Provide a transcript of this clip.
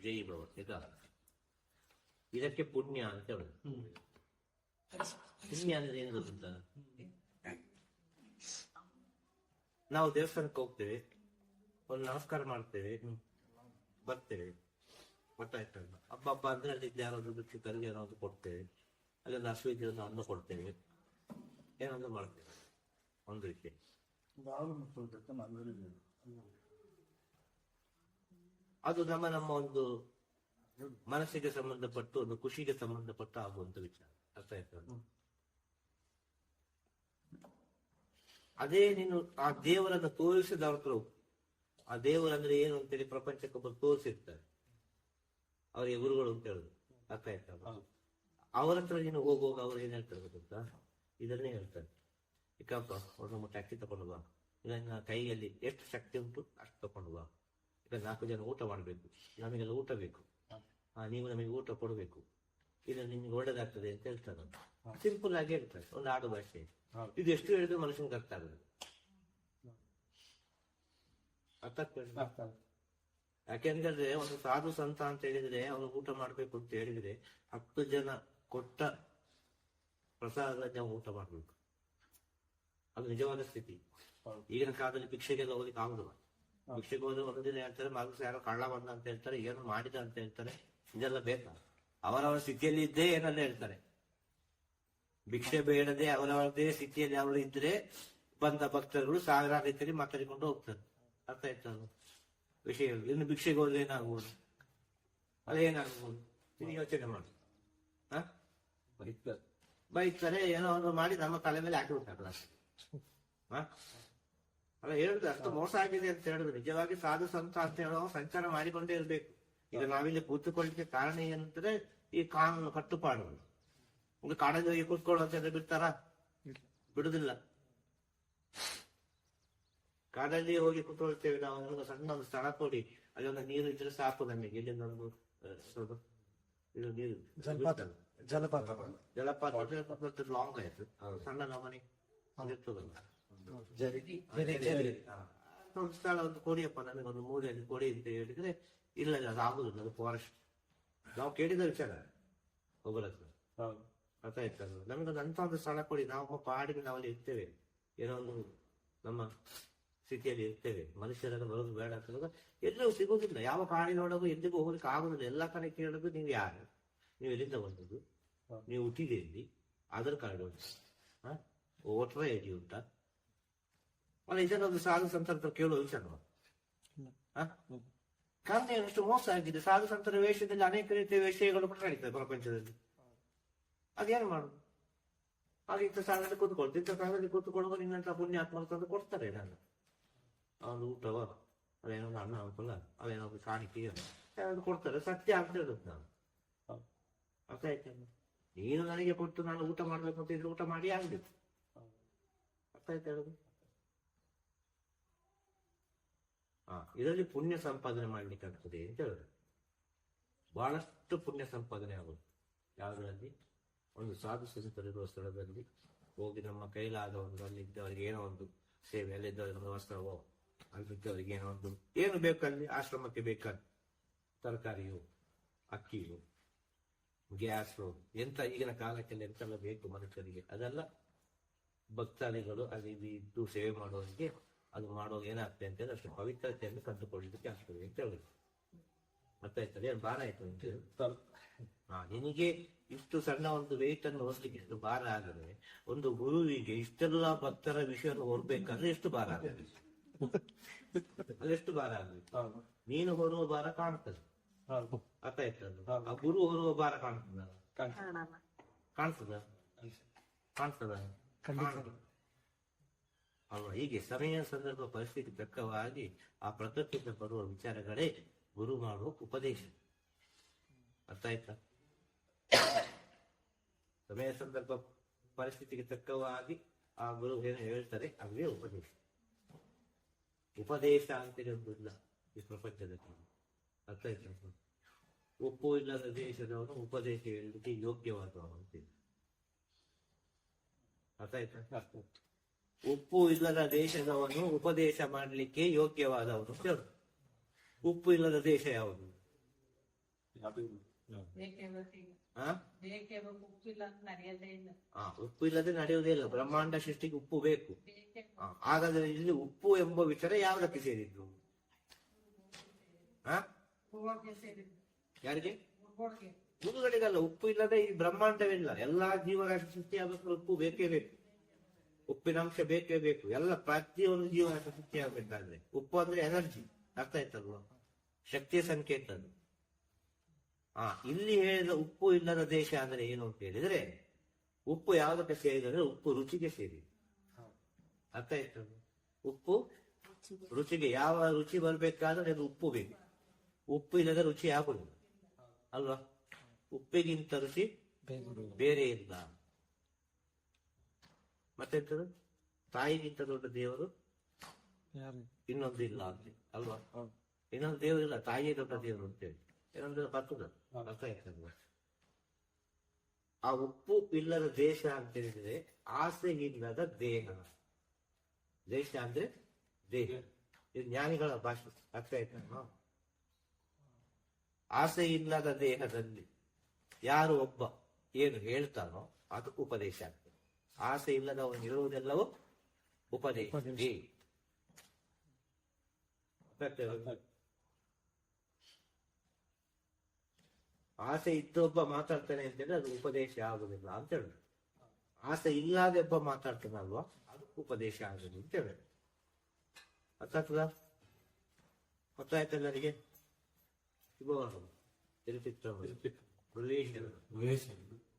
ವಿಜಯೀ ಭವ ಈಗ ಇದಕ್ಕೆ ಪುಣ್ಯ ಅಂತ ಹೇಳುದು ಪುಣ್ಯ ಅಂದ್ರೆ ಏನು ಗೊತ್ತ ನಾವು ದೇವಸ್ಥಾನಕ್ಕೆ ಹೋಗ್ತೇವೆ, ಒಂದು ನಮಸ್ಕಾರ ಮಾಡ್ತೇವೆ, ಬರ್ತೇವೆ. ಗೊತ್ತಾಯ್ತಲ್ಲ ಹಬ್ಬ ಹಬ್ಬ ಅಂದ್ರೆ ಅಲ್ಲಿ ಯಾರಾದ್ರೂ ಬಿಟ್ಟು ಕರಿಗೆ ಏನಾದ್ರು ಕೊಡ್ತೇವೆ, ಅಲ್ಲೊಂದು ಹಸು ಒಂದು ಅನ್ನ ಕೊಡ್ತೇವೆ. ಏನಾದ್ರು ಮಾಡ್ತೇವೆ. ಒಂದು ರೀತಿ. ಅದು ನಮ್ಮ ನಮ್ಮ ಒಂದು ಮನಸ್ಸಿಗೆ ಸಂಬಂಧಪಟ್ಟು ಒಂದು ಖುಷಿಗೆ ಸಂಬಂಧಪಟ್ಟು ಆಗುವಂತ ವಿಚಾರ. ಅರ್ಥ ಆಯ್ತು? ಅದೇ ನೀನು ಆ ದೇವರನ್ನ ತೋರಿಸಿದ ಅವ್ರ ಹತ್ರ. ಆ ದೇವರಂದ್ರೆ ಏನು ಅಂತೇಳಿ ಪ್ರಪಂಚಕ್ಕೆ ಒಬ್ಬರು ತೋರಿಸಿರ್ತಾರೆ. ಅವರಿಗೆ ಗುರುಗಳು ಅಂತ ಹೇಳುದು ಅರ್ಥ ಆಯ್ತಲ್ಲ ಅವರ ಹತ್ರ ನೀನು ಹೋಗುವಾಗ ಅವ್ರು ಏನ್ ಹೇಳ್ತಾರೆ ಗೊತ್ತಾ? ಇದನ್ನೇ ಹೇಳ್ತಾರೆ. ಚಿಕ್ಕಪ್ಪ ಅವ್ರ ನಮ್ಮ ಟ್ಯಾಕ್ಸಿ ತಗೊಂಡು ಬಾ. ನಿನ್ನ ಕೈಯಲ್ಲಿ ಎಷ್ಟು ಶಕ್ತಿ ಉಂಟು ಅಷ್ಟು ತಗೊಂಡು ಬಾ. ನಾಲ್ಕು ಜನ ಊಟ ಮಾಡಬೇಕು. ನಮಗೆಲ್ಲ ಊಟ ಬೇಕು. ಆ, ನೀವು ನಮಗೆ ಊಟ ಕೊಡಬೇಕು. ಇದು ನಿಮ್ಗೆ ಒಳ್ಳೇದಾಗ್ತದೆ ಅಂತ ಹೇಳ್ತಾರೆ ಸಿಂಪಲ್ ಆಗಿ ಹೇಳ್ತಾರೆ ಒಂದು ಆಡು ಭಾಷೆ. ಇದು ಎಷ್ಟು ಹೇಳಿದ್ರು ಮನುಷ್ಯನಿಗೆ ಅರ್ಥ ಆಗ್ತದೆ ಯಾಕೆಂದ್ರೆ ಒಂದು ಸಾಧು ಸಂತ ಅಂತ ಹೇಳಿದ್ರೆ ಅವನು ಊಟ ಮಾಡ್ಬೇಕು ಅಂತ ಹೇಳಿದ್ರೆ ಹತ್ತು ಜನ ಕೊಟ್ಟ ಪ್ರಸಾದ ಊಟ ಮಾಡ್ಬೇಕು. ಅದು ನಿಜವಾದ ಸ್ಥಿತಿ. ಈಗಿನ ಕಾಲದಲ್ಲಿ ಭಿಕ್ಷೆಗೆಲ್ಲ ಹೋಗ್ಲಿಕ್ಕೆ ಆಗುದಿಲ್ಲ. ಭಿಕ್ಷೆಗೆ ಹೋದ್ರೆ ಒಂದಿನ ದಿನ ಹೇಳ್ತಾರೆ ಮಗಸ ಯಾರೋ ಕಳ್ಳ ಬಂದ ಅಂತ ಹೇಳ್ತಾರೆ, ಏನು ಮಾಡಿದ ಅಂತ ಹೇಳ್ತಾರೆ, ಇದೆಲ್ಲ ಬೇಕಾ ಅವರವರ ಸ್ಥಿತಿಯಲ್ಲಿ ಇದ್ದೇ ಏನೆಲ್ಲ ಹೇಳ್ತಾರೆ. ಭಿಕ್ಷೆ ಬೇಡದೆ ಅವರವರದೇ ಸ್ಥಿತಿಯಲ್ಲಿ ಅವರು ಇದ್ರೆ ಬಂದ ಭಕ್ತರುಗಳು ಸಾವಿರಾರು ರೀತಿಯಲ್ಲಿ ಮಾತಾಡಿಕೊಂಡು ಹೋಗ್ತಾರೆ. ಅರ್ಥ ಆಯ್ತಾ? ವಿಷಯ. ಇನ್ನು ಭಿಕ್ಷೆಗೆ ಹೋದ್ರೆ ಏನಾಗ್ಬೋದು? ಅಲ್ಲ ಏನಾಗ್ಬೋದು? ಯೋಚನೆ ಮಾಡಿ. ಹ? ಬೈತಾರೆ. ಏನೋ ಒಂದು ಮಾಡಿ, ನಮ್ಮ ತಲೆ ಮೇಲೆ ಹಾಕಿ ಬಿಡ್ತಾರೆ? ಅಲ್ಲ ಹೇಳುದು ಅಷ್ಟು ಮೋಸ ಆಗಿದೆ ಅಂತ ಹೇಳುದು. ನಿಜವಾಗಿ ಸಾಧು ಸಂತ ಅಂತ ಹೇಳೋ ಸಂಚಾರ ಮಾಡಿಕೊಂಡೇ ಇರಬೇಕು. ಈಗ ನಾವಿಲ್ಲಿ ಕೂತುಕೊಳ್ಳಿಕ್ಕೆ ಕಾರಣ ಏನಂದ್ರೆ ಈ ಕಾನೂನು ಕಟ್ಟುಪಾಡುಗಳು ಒಂದು ಕಾಡಲ್ಲಿ ಹೋಗಿ ಕೂತ್ಕೊಳ್ಳೋ ಅಂತ ಹೇಳಿದ್ರೆ ಬಿಡ್ತಾರ ಬಿಡುದಿಲ್ಲ. ಕಾಡಲ್ಲಿ ಹೋಗಿ ಕೂತ್ಕೊಳ್ತೇವೆ ನಾವು. ಒಂದು ಸಣ್ಣ ಒಂದು ಸ್ಥಳ ಕೊಡಿ. ಅಲ್ಲಿ ಒಂದು ನೀರು ಇದ್ರೆ ಸಾಕು ನಮಗೆ. ಇಲ್ಲಿಂದ ಒಂದು ಸ್ವಲ್ಪ ಇದು ನೀರು. ಜಲಪಾತ. ಜಲಪಾತ. ಜಲಪಾತ. ಲಾಂಗ್ ಆಯ್ತು. ಸಣ್ಣ ನಮನೆ. ಇರ್ತದಲ್ಲ ಜರಿ ಹಾ. ಒಂದು ಸ್ಥಳ ಒಂದು ಕೊಡಿಯಪ್ಪ ನನಗೊಂದು ಒಂದು ಮೂಲೆಯಲ್ಲಿ ಕೊಡಿ ಅಂತ ಹೇಳಿದ್ರೆ ಇಲ್ಲ ಇಲ್ಲ ಅದು ಆಗುದಿಲ್ಲ ಅದು ಫಾರೆಸ್ಟ್ ನಾವು ಕೇಳಿದ ವಿಚಾರ ಹೋಗಲತ್ರ ಅರ್ಥ ಆಯ್ತಲ್ಲ ನಮಗೊಂದು ಅಂತ ಒಂದು ಸ್ಥಳ ಕೊಡಿ ನಾವು ಪಾಡಿಗೆ ನಾವಲ್ಲಿ ಇರ್ತೇವೆ. ಏನೋ ಒಂದು ನಮ್ಮ ಸ್ಥಿತಿಯಲ್ಲಿ ಇರ್ತೇವೆ. ಮನುಷ್ಯರೆಲ್ಲ ಬರೋದು ಬೇಡ ಅಂತ ಎಲ್ಲೂ ಸಿಗೋದಿಲ್ಲ. ಯಾವ ಕಾಡಿನೊಳಗೂ ಎಲ್ಲಿಗೂ ಹೋಗ್ಲಿಕ್ಕೆ ಆಗುದಿಲ್ಲ. ಎಲ್ಲ ಕಡೆ ಕೇಳೋದು ನೀವು ಯಾರು? ನೀವು ಎಲ್ಲಿಂದ ಬಂದದ್ದು? ನೀವು ಹುಟ್ಟಿದೆ ಎಲ್ಲಿ? ಆಧಾರ್ ಕಾರ್ಡ್ ಹಾ ವೋಟರ್ ಐ ಡಿ ಉಂಟಾ? ಅಲ್ಲ ಇದನ್ನೊಂದು ಸಾಧು ಸಂತರ ಕೇಳುವ ವಿಚಾರವ ಕಾರಣ ಮೋಸ ಆಗಿದೆ. ಸಾಧು ಸಂತರ ವೇಷದಲ್ಲಿ ಅನೇಕ ರೀತಿಯ ವಿಷಯಗಳು ಕೂಡ ನಡೀತದೆ ಪ್ರಪಂಚದಲ್ಲಿ. ಅದೇನು ಮಾಡುದು? ಹಾಗೆ ಇಂಥ ಸ್ಥಾನದಲ್ಲಿ ಕೂತ್ಕೊಳ್ತು ಇಂಥ ಸ್ಥಾನದಲ್ಲಿ ಕೂತ್ಕೊಳ್ಳುವ ನಿನ್ನಂತ ಪುಣ್ಯಾತ್ಮ ತಂದು ಕೊಡ್ತಾರೆ ನಾನು ಅವನು ಊಟವ ಅದೇನೊಂದು ಅಣ್ಣ ಅನುಕೂಲ ಅದೇನೊಂದು ಕಾಣಿಕೆ ಅದು ಕೊಡ್ತಾರೆ. ಸತ್ಯ ಹೇಳುದು ನಾನು. ಅರ್ಥ ಆಯ್ತಲ್ಲ ನೀನು ನನಗೆ ಕೊಟ್ಟು ನಾನು ಊಟ ಮಾಡ್ಬೇಕು ಅಂತ ಇದ್ರೆ ಊಟ ಮಾಡಿ ಆಗ್ಬೇಕು. ಅರ್ಥ ಆಯ್ತು ಹೇಳುದು ಹಾ ಇದರಲ್ಲಿ ಪುಣ್ಯ ಸಂಪಾದನೆ ಮಾಡ್ಲಿಕ್ಕೆ ಆಗ್ತದೆ ಅಂತ ಹೇಳಿದ್ರು ಬಹಳಷ್ಟು ಪುಣ್ಯ ಸಂಪಾದನೆ ಆಗುತ್ತೆ ಯಾವುದರಲ್ಲಿ? ಒಂದು ಸಾಧು ಸಂತರಿರುವ ಸ್ಥಳದಲ್ಲಿ ಹೋಗಿ ನಮ್ಮ ಕೈಲಾದ ಒಂದು ಅಲ್ಲಿದ್ದವರಿಗೆ ಏನೋ ಒಂದು ಸೇವೆ ಅಲ್ಲಿದ್ದವರಿಗೆ ವಸ್ತ್ರವೋ ಅಲ್ಲಿದ್ದವರಿಗೆ ಏನೋ ಒಂದು ಏನು ಬೇಕಲ್ಲಿ ಆಶ್ರಮಕ್ಕೆ ಬೇಕಾದ ತರಕಾರಿಯು, ಅಕ್ಕಿಯು, ಗ್ಯಾಸು, ಎಂತ ಈಗಿನ ಕಾಲಕ್ಕೆಲ್ಲ ಎಂತೆಲ್ಲ ಬೇಕು ಮನುಷ್ಯರಿಗೆ. ಅದೆಲ್ಲ ಭಕ್ತಾದಿಗಳು ಅಲ್ಲಿ ಇದ್ದು ಸೇವೆ ಮಾಡೋರಿಗೆ ಅದು ಮಾಡುವಾಗ ಏನಾಗ್ತದೆ ಅಂತ ಹೇಳಿದ್ರೆ ಅಷ್ಟು ಪವಿತ್ರತೆಯನ್ನು ಕಂಡುಕೊಳ್ಳಲಿಕ್ಕೆ ಆಗ್ತದೆ ಅಂತ ಹೇಳಿದ್ರು. ಅರ್ಥ ಆಯ್ತದೆ ಏನು ಭಾರ ಆಯ್ತು ಅಂತ ಹೇಳಿ. ಹಾ ನಿನಗೆ ಇಷ್ಟು ಸಣ್ಣ ಒಂದು ವೆಯ್ಟ್ ಅನ್ನು ಹೊರಲಿಕ್ಕೆ ಇಷ್ಟು ಭಾರ ಆದರೆ ಒಂದು ಗುರುವಿಗೆ ಇಷ್ಟೆಲ್ಲ ಭಕ್ತರ ವಿಷಯವನ್ನು ಹೊರಬೇಕಾದ್ರೆ ಎಷ್ಟು ಭಾರ ಆಗದೆ? ಅದೆಷ್ಟು ಭಾರ ಆಗಲಿ ನೀನು ಹೊರುವ ಭಾರ ಕಾಣ್ತದೆ ಅರ್ಥ ಆ ಗುರು ಹೊರುವ ಭಾರ ಕಾಣ್ತದ. ಕಾಣ್ತದ? ಕಾಣ್ತದ. ಅಲ್ವಾ ಹೀಗೆ ಸಮಯ ಸಂದರ್ಭ ಪರಿಸ್ಥಿತಿ ತಕ್ಕವಾಗಿ ಆ ಪ್ರಕೃತಿಯಿಂದ ಬರುವ ವಿಚಾರಗಳೇ ಗುರು ಮಾಡುವ ಉಪದೇಶ. ಅರ್ಥ ಆಯ್ತಾ? ಸಮಯ ಸಂದರ್ಭ ಪರಿಸ್ಥಿತಿಗೆ ತಕ್ಕವಾಗಿ ಆ ಗುರು ಏನು ಹೇಳ್ತಾರೆ? ಅವೇ ಉಪದೇಶ. ಉಪದೇಶ ಅಂತೇಳಿ ಒಂದು ಇಲ್ಲ ಈ ಪ್ರಪಂಚದಲ್ಲಿ. ಅರ್ಥ ಆಯ್ತಾ? ಒಪ್ಪು ಇಲ್ಲದ ದೇಶದವನು ಉಪದೇಶ ಹೇಳಲಿಕ್ಕೆ ಯೋಗ್ಯವಾದವನು ಅಂತ ಅರ್ಥ ಆಯ್ತಾ? ಉಪ್ಪು ಇಲ್ಲದ ದೇಶದವನು ಉಪದೇಶ ಮಾಡಲಿಕ್ಕೆ ಯೋಗ್ಯವಾದವನು ಉಪ್ಪು ಇಲ್ಲದ ದೇಶ ಯಾವುದು? ಉಪ್ಪು ಇಲ್ಲದೆ ನಡೆಯುವುದೇ ಇಲ್ಲ. ಬ್ರಹ್ಮಾಂಡ ಸೃಷ್ಟಿಗೆ ಉಪ್ಪು ಬೇಕು. ಹಾಗಾದ್ರೆ ಇಲ್ಲಿ ಉಪ್ಪು ಎಂಬ ವಿಚಾರ ಯಾವುದಕ್ಕೆ ಸೇರಿದ್ದು? ಯಾರಿಗೆ? ಗುರುಗಳಿಗಲ್ಲ ಮುದುಗಡೆಗಲ್ಲ ಉಪ್ಪು ಇಲ್ಲದೆ ಈ ಬ್ರಹ್ಮಾಂಡವಿಲ್ಲ. ಎಲ್ಲಾ ಜೀವರಾಶಿ ಸೃಷ್ಟಿಯಾದ ಉಪ್ಪು ಬೇಕೇ ಬೇಕು. ಉಪ್ಪಿನ ಅಂಶ ಬೇಕೇ ಬೇಕು. ಎಲ್ಲ ಪ್ರತಿಯೊಂದು ಜೀವನ ಶಕ್ತಿ ಆಗಬೇಕಾದ್ರೆ ಉಪ್ಪು ಅಂದ್ರೆ ಎನರ್ಜಿ ಅರ್ಥ ಆಯ್ತಲ್ವ? ಶಕ್ತಿಯ ಸಂಕೇತ ಅದು. ಆ ಇಲ್ಲಿ ಹೇಳಿದ ಉಪ್ಪು ಇಲ್ಲದ ದೇಶ ಅಂದ್ರೆ ಏನು ಅಂತ ಹೇಳಿದ್ರೆ ಉಪ್ಪು ಯಾವುದಕ್ಕೆ ಸೇರಿದ್ರೆ ಉಪ್ಪು ರುಚಿಗೆ ಸೇರಿ ಅರ್ಥ ಆಯ್ತು? ಉಪ್ಪು ರುಚಿಗೆ ಯಾವ ರುಚಿ ಬರ್ಬೇಕಾದ್ರೆ ಅದು ಉಪ್ಪು ಬೇಕು. ಉಪ್ಪು ಇಲ್ಲದ ರುಚಿ ಆಗುದಿಲ್ಲ. ಅಲ್ವಾ? ಉಪ್ಪಿಗಿಂತ ರುಚಿ ಬೇರೆ ಇಲ್ಲ. ಮತ್ತೆಂತದು? ತಾಯಿಗಿಂತ ದೊಡ್ಡ ದೇವರು ಇನ್ನೊಂದು ಇಲ್ಲ ಅಂತ ಅಲ್ವಾ. ಇನ್ನೊಂದು ದೇವರು ಇಲ್ಲ ತಾಯಿಯೇ ದೊಡ್ಡ ದೇವರು ಅಂತೇಳಿ. ಇನ್ನೊಂದು ಬರ್ತದ ಅರ್ಥ ಆ ಉಪ್ಪು ಇಲ್ಲದ ದೇಶ ಅಂತ ಹೇಳಿದ್ರೆ ಆಸೆ ಇಲ್ಲದ ದೇಹ. ದೇಶ ಅಂದ್ರೆ ದೇಹ. ಇದು ಜ್ಞಾನಿಗಳ ಭಾಷೆ ಅರ್ಥ ಆಯ್ತಲ್ವಾ ಆಸೆ ಇಲ್ಲದ ದೇಹದಲ್ಲಿ ಯಾರು ಒಬ್ಬ ಏನು ಹೇಳ್ತಾನೋ ಅದು ಉಪದೇಶ ಆಸೆ ಇಲ್ಲದವನು ಇರುವುದೆಲ್ಲವೂ ಉಪದೇಶ? ಆಸೆ ಇದ್ದೊಬ್ಬ ಮಾತಾಡ್ತಾನೆ ಅಂತೇಳಿ ಅದು ಉಪದೇಶ ಆಗುದಿಲ್ಲ ಅಂತ ಹೇಳುದು. ಆಸೆ ಇಲ್ಲದೆ ಒಬ್ಬ ಮಾತಾಡ್ತಾನಲ್ವಾ ಅದು ಉಪದೇಶ ಆಗುದು ಅಂತ ಹೇಳುದು. ಗೊತ್ತಾಗ್ತದ ಗೊತ್ತಾಯ್ತು ಎಲ್ಲರಿಗೆ? ರಿಲೇಷನ್